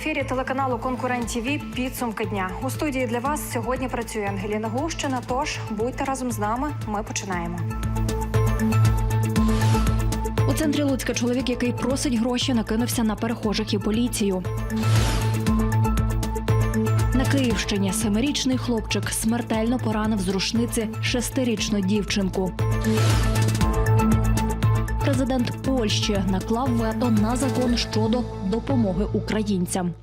ефірі телеканалу Конкурент ТВ підсумки дня. У студії для вас сьогодні працює Ангеліна Гущина. Тож будьте разом з нами. Ми починаємо. У центрі Луцька чоловік, який просить гроші, накинувся на перехожих і поліцію. На Київщині семирічний хлопчик смертельно поранив з рушниці шестирічну дівчинку. Президент Польщі наклав вето на закон щодо допомоги українцям.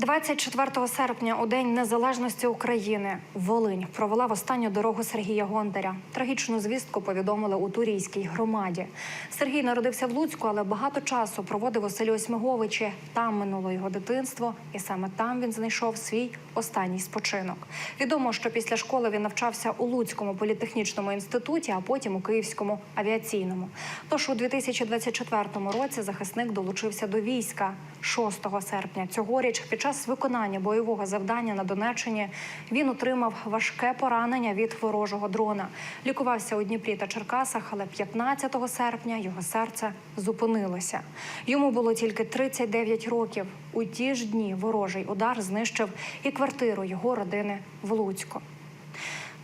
24 серпня, у День Незалежності України, Волинь провела в останню дорогу Сергія Гондаря. Трагічну звістку повідомили у Турійській громаді. Сергій народився в Луцьку, але багато часу проводив у селі Осьмиговичі. Там минуло його дитинство, і саме там він знайшов свій останній спочинок. Відомо, що після школи він навчався у Луцькому політехнічному інституті, а потім у Київському авіаційному. Тож у 2024 році захисник долучився до війська 6 серпня. Цьогоріч під час виконання бойового завдання на Донеччині він отримав важке поранення від ворожого дрона. Лікувався у Дніпрі та Черкасах, але 15 серпня його серце зупинилося. Йому було тільки 39 років. У ті ж дні ворожий удар знищив і квартиру його родини в Луцьку.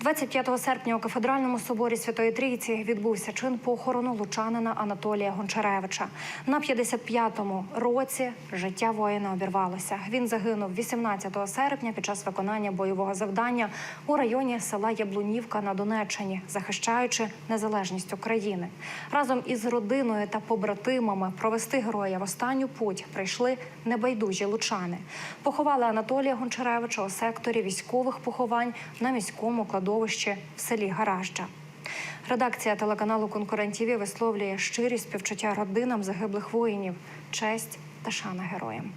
25 серпня у кафедральному соборі Святої Трійці відбувся чин похорону лучанина Анатолія Гончаревича. На 55-му році життя воїна обірвалося. Він загинув 18 серпня під час виконання бойового завдання у районі села Яблунівка на Донеччині, захищаючи незалежність України. Разом із родиною та побратимами провести героя в останню путь прийшли небайдужі лучани. Поховали Анатолія Гончаревича у секторі військових поховань на міському кладовищі в селі Гаражджа. Редакція телеканалу Конкурент ТІВІ висловлює щирі співчуття родинам загиблих воїнів, честь та шана героям.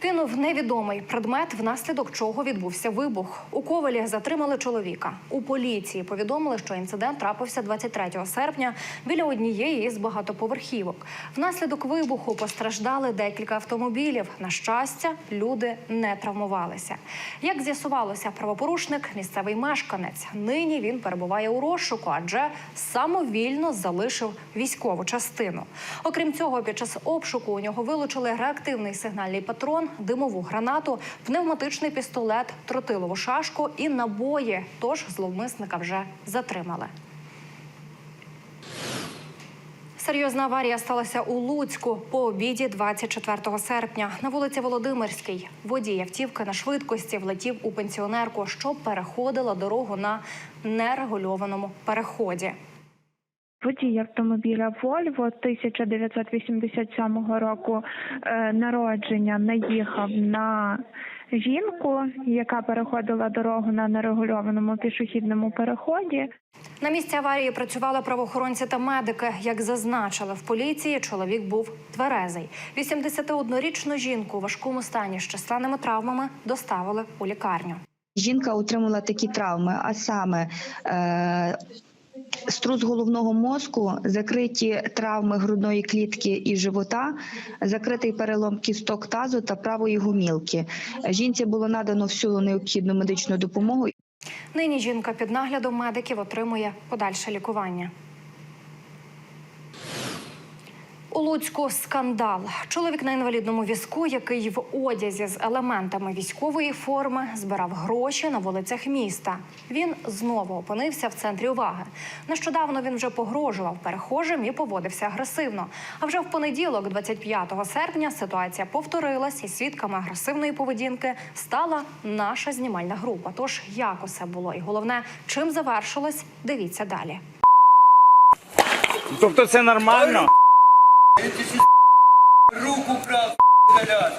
Кинув невідомий предмет, внаслідок чого відбувся вибух. У Ковелі затримали чоловіка. У поліції повідомили, що інцидент трапився 23 серпня біля однієї із багатоповерхівок. Внаслідок вибуху постраждали декілька автомобілів. На щастя, люди не травмувалися. Як з'ясувалося, правопорушник місцевий мешканець. Нині він перебуває у розшуку, адже самовільно залишив військову частину. Окрім цього, під час обшуку у нього вилучили реактивний сигнальний патрон, димову гранату, пневматичний пістолет, тротилову шашку і набої. Тож зловмисника вже затримали. Серйозна аварія сталася у Луцьку по обіді 24 серпня. На вулиці Володимирській водій автівки на швидкості влетів у пенсіонерку, що переходила дорогу на нерегульованому переході. Водій автомобіля Volvo 1987 року е, народження наїхав на жінку, яка переходила дорогу на нерегульованому пішохідному переході. На місці аварії працювали правоохоронці та медики. Як зазначили в поліції, чоловік був тверезий. 81-річну жінку у важкому стані з численними травмами доставили у лікарню. Жінка отримала такі травми, а саме е, струс головного мозку, закриті травми грудної клітки і живота, закритий перелом кісток тазу та правої гумілки. Жінці було надано всю необхідну медичну допомогу. Нині жінка під наглядом медиків отримує подальше лікування. У Луцьку скандал. Чоловік на інвалідному візку, який в одязі з елементами військової форми збирав гроші на вулицях міста. Він знову опинився в центрі уваги. Нещодавно він вже погрожував перехожим і поводився агресивно. А вже в понеділок, 25 серпня, ситуація повторилась, і свідками агресивної поведінки стала наша знімальна група. Тож як усе було, і головне, чим завершилось, дивіться далі. Тобто це нормально? Руку брав, блядь.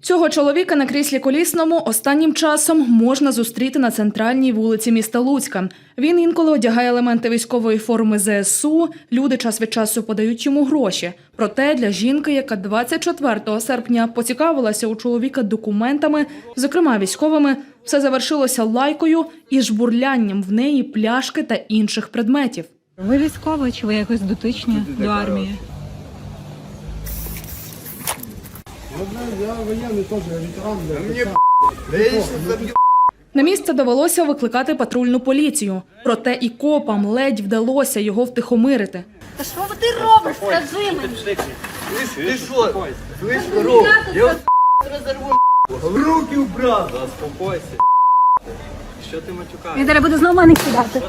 Цього чоловіка на кріслі колісному останнім часом можна зустріти на центральній вулиці міста Луцька. Він інколи одягає елементи військової форми ЗСУ. Люди час від часу подають йому гроші. Проте для жінки, яка 24 серпня поцікавилася у чоловіка документами, зокрема військовими, все завершилося лайкою і жбурлянням в неї пляшки та інших предметів. Ви військовий чи ви якось дотичні до армії? Я ветеран, забью. На місце довелося викликати патрульну поліцію. Проте і копам ледь вдалося його втихомирити. Та що ти робиш? Скажи мені. Ти що? Слышь, корова, я вас розорву. Руки убрав. Заспокойся. Що ти матюкаєш? Він зараз буде знову мене кидати.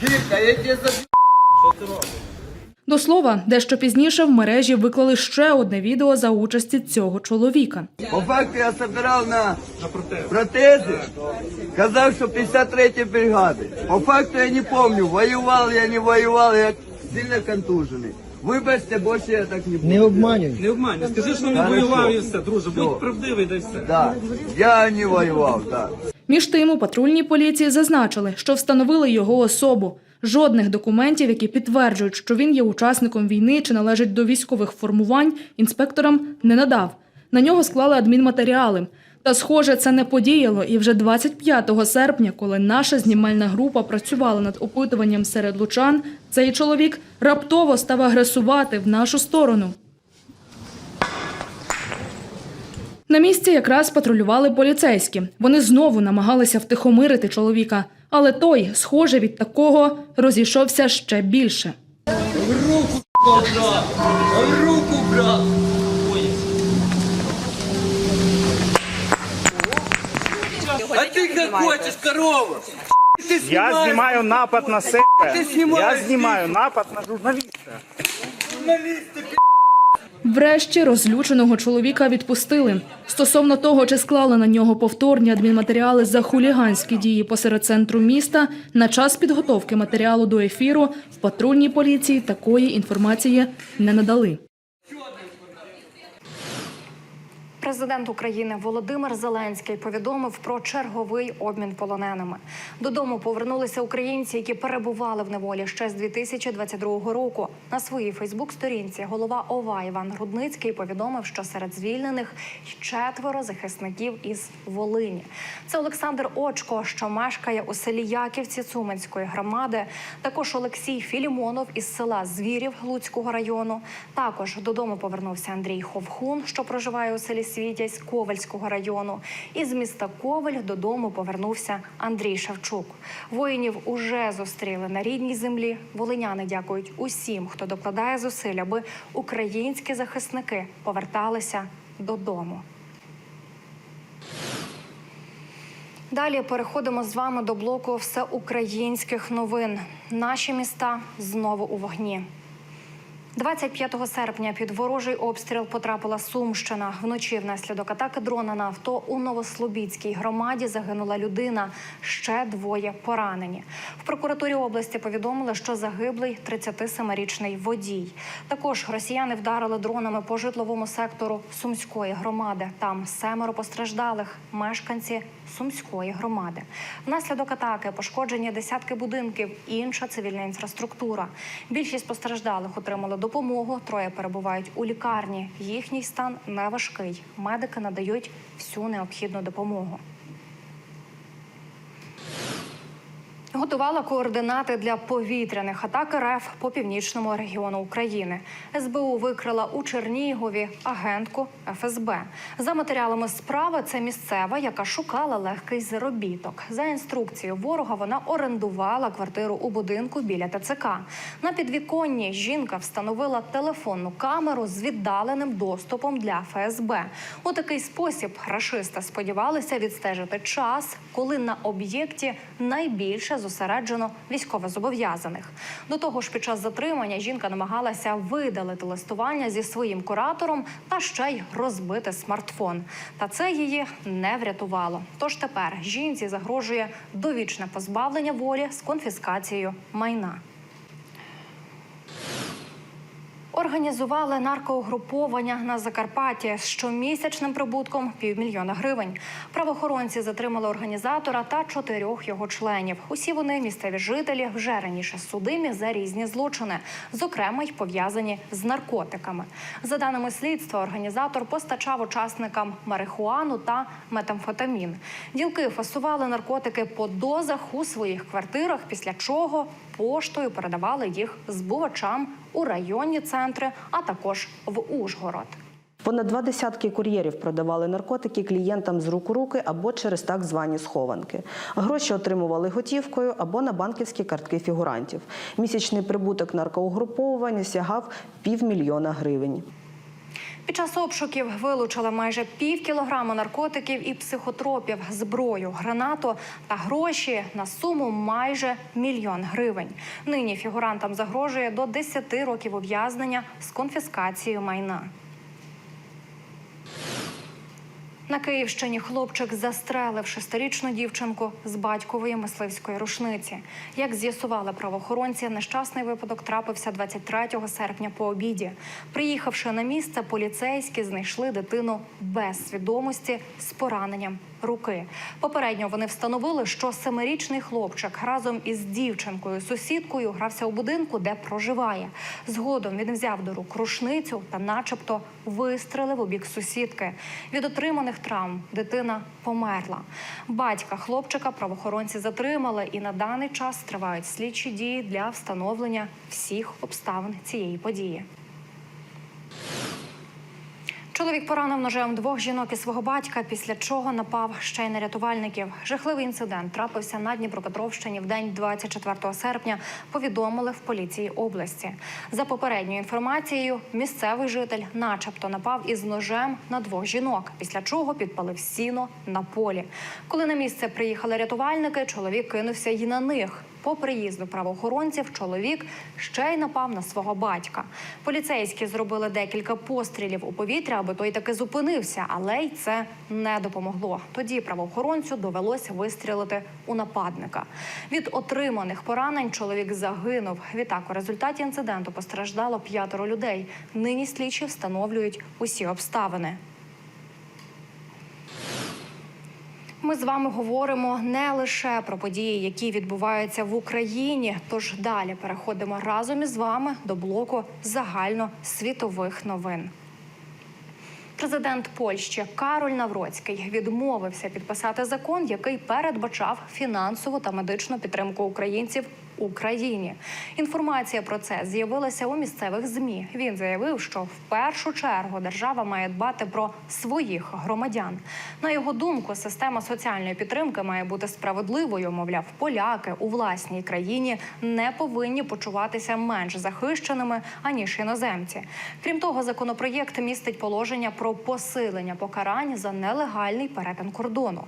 Кілька, я тебе заб'ю. До слова, дещо пізніше в мережі виклали ще одне відео за участі цього чоловіка. По факту я собирав на, протези. Казав, що 53 бригади. По факту я не помню, воював я, не воював, я сильно контужений. Вибачте, більше я так не буду. Не обманюй. Не обманюй, скажи, що не воював і все, друже, будь правдивий, дай все. Да. Я не воював, так. Між тим, у патрульній поліції зазначили, що встановили його особу. Жодних документів, які підтверджують, що він є учасником війни чи належить до військових формувань, інспекторам не надав. На нього склали адмінматеріали. Та, схоже, це не подіяло. І вже 25 серпня, коли наша знімальна група працювала над опитуванням серед лучан, цей чоловік раптово став агресувати в нашу сторону. На місці якраз патрулювали поліцейські. Вони знову намагалися втихомирити чоловіка, але той, схоже, від такого розійшовся ще більше. Руку брат. Руку брат. А ты как хочешь, корова? Ты Я снимаешь, знімаю напад на себе. Ти знімаєш Я знімаю напад на журналіста. журналисты, Врешті розлюченого чоловіка відпустили. Стосовно того, чи склали на нього повторні адмінматеріали за хуліганські дії посеред центру міста, на час підготовки матеріалу до ефіру в патрульній поліції такої інформації не надали. Президент України Володимир Зеленський повідомив про черговий обмін полоненими. Додому повернулися українці, які перебували в неволі ще з 2022 року. На своїй Фейсбук-сторінці голова ОВА Іван Рудницький повідомив, що серед звільнених четверо захисників із Волині. Це Олександр Очко, що мешкає у селі Яківці Цуменської громади. Також Олексій Філімонов із села Звірів Луцького району. Також додому повернувся Андрій Ховхун, що проживає у селі Світязь Ковальського району. І з міста Коваль додому повернувся Андрій Шевчук. Воїнів уже зустріли на рідній землі. Волиняни дякують усім, хто докладає зусиль, аби українські захисники поверталися додому. Далі переходимо з вами до блоку всеукраїнських новин. Наші міста знову у вогні. 25 серпня під ворожий обстріл потрапила Сумщина. Вночі внаслідок атаки дрона на авто у Новослобідській громаді загинула людина. Ще двоє поранені. В прокуратурі області повідомили, що загиблий 37-річний водій. Також росіяни вдарили дронами по житловому сектору Сумської громади. Там семеро постраждалих мешканці Сумської громади. Внаслідок атаки пошкоджені десятки будинків, інша цивільна інфраструктура. Більшість постраждалих отримали допомогу. Троє перебувають у лікарні. Їхній стан не важкий. Медики надають всю необхідну допомогу. Готувала координати для повітряних атак РФ по північному регіону України. СБУ викрила у Чернігові агентку ФСБ. За матеріалами справи, це місцева, яка шукала легкий заробіток. За інструкцією ворога вона орендувала квартиру у будинку біля ТЦК. На підвіконні жінка встановила телефонну камеру з віддаленим доступом для ФСБ. У такий спосіб рашисти сподівалися відстежити час, коли на об'єкті найбільше зосереджено військовозобов'язаних. До того ж, під час затримання жінка намагалася видалити листування зі своїм куратором та ще й розбити смартфон. Та це її не врятувало. Тож тепер жінці загрожує довічне позбавлення волі з конфіскацією майна. Організували наркоугруповання на Закарпатті з щомісячним прибутком півмільйона гривень. Правоохоронці затримали організатора та чотирьох його членів. Усі вони місцеві жителі вже раніше судимі за різні злочини, зокрема й пов'язані з наркотиками. За даними слідства, організатор постачав учасникам марихуану та метамфетамін. Ділки фасували наркотики по дозах у своїх квартирах, після чого поштою передавали їх збувачам у районні центри, а також в Ужгород. Понад два десятки кур'єрів продавали наркотики клієнтам з рук у руки або через так звані схованки. Гроші отримували готівкою або на банківські картки фігурантів. Місячний прибуток наркоугруповування сягав півмільйона гривень. Під час обшуків вилучили майже пів кілограма наркотиків і психотропів, зброю, гранату та гроші на суму майже мільйон гривень. Нині фігурантам загрожує до 10 років ув'язнення з конфіскацією майна. На Київщині хлопчик застрелив шестирічну дівчинку з батькової мисливської рушниці. Як з'ясували правоохоронці, нещасний випадок трапився 23 серпня по обіді. Приїхавши на місце, поліцейські знайшли дитину без свідомості з пораненням руки. Попередньо вони встановили, що семирічний хлопчик разом із дівчинкою сусідкою грався у будинку, де проживає. Згодом він взяв до рук рушницю та, начебто, вистрелив у бік сусідки. Від отриманих травм дитина померла. Батька хлопчика правоохоронці затримали і на даний час тривають слідчі дії для встановлення всіх обставин цієї події. Чоловік поранив ножем двох жінок і свого батька, після чого напав ще й на рятувальників. Жахливий інцидент трапився на Дніпропетровщині в день 24 серпня. Повідомили в поліції області. За попередньою інформацією, місцевий житель, начебто, напав із ножем на двох жінок, після чого підпалив сіно на полі. Коли на місце приїхали рятувальники, чоловік кинувся й на них. По приїзду правоохоронців чоловік ще й напав на свого батька. Поліцейські зробили декілька пострілів у повітря, аби той таки зупинився, але й це не допомогло. Тоді правоохоронцю довелося вистрілити у нападника. Від отриманих поранень чоловік загинув. Відтак, у результаті інциденту постраждало п'ятеро людей. Нині слідчі встановлюють усі обставини. Ми з вами говоримо не лише про події, які відбуваються в Україні. Тож далі переходимо разом із вами до блоку загальносвітових новин. Президент Польщі Кароль Навроцький відмовився підписати закон, який передбачав фінансову та медичну підтримку українців Україні. Інформація про це з'явилася у місцевих змі. Він заявив, що в першу чергу держава має дбати про своїх громадян. На його думку, система соціальної підтримки має бути справедливою. Мовляв, поляки у власній країні не повинні почуватися менш захищеними аніж іноземці. Крім того, законопроєкт містить положення про посилення покарань за нелегальний перетин кордону.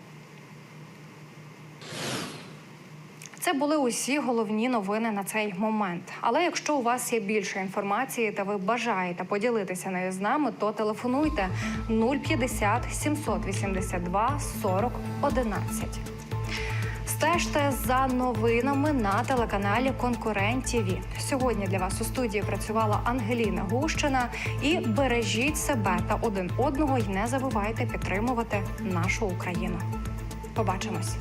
Це були усі головні новини на цей момент. Але якщо у вас є більше інформації та ви бажаєте поділитися нею з нами, то телефонуйте 050 782 40 11. Стежте за новинами на телеканалі Конкурент ТІВІ. Сьогодні для вас у студії працювала Ангеліна Гущина. І бережіть себе та один одного і не забувайте підтримувати нашу Україну. Побачимось.